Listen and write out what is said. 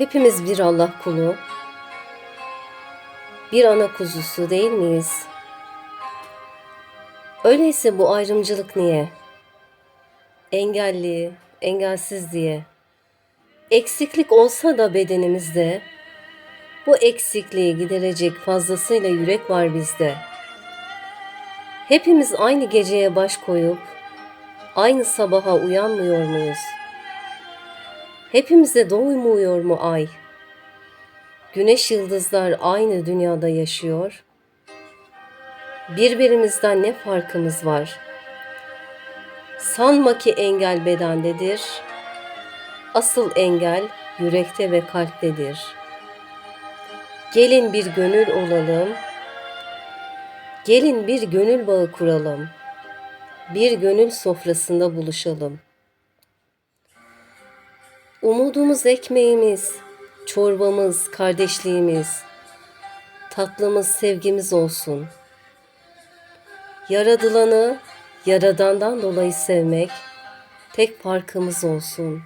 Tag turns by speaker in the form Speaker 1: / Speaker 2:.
Speaker 1: Hepimiz bir Allah kulu, bir ana kuzusu değil miyiz? Öyleyse bu ayrımcılık niye? Engelli, engelsiz diye. Eksiklik olsa da bedenimizde, bu eksikliği giderecek fazlasıyla yürek var bizde. Hepimiz aynı geceye baş koyup, aynı sabaha uyanmıyor muyuz? Hepimize doymuyor mu ay? Güneş yıldızlar aynı dünyada yaşıyor. Birbirimizden ne farkımız var? Sanma ki engel bedendedir. Asıl engel yürekte ve kalptedir. Gelin bir gönül olalım. Gelin bir gönül bağı kuralım. Bir gönül sofrasında buluşalım. Umudumuz ekmeğimiz, çorbamız, kardeşliğimiz, tatlımız, sevgimiz olsun. Yaradılanı yaradandan dolayı sevmek tek farkımız olsun.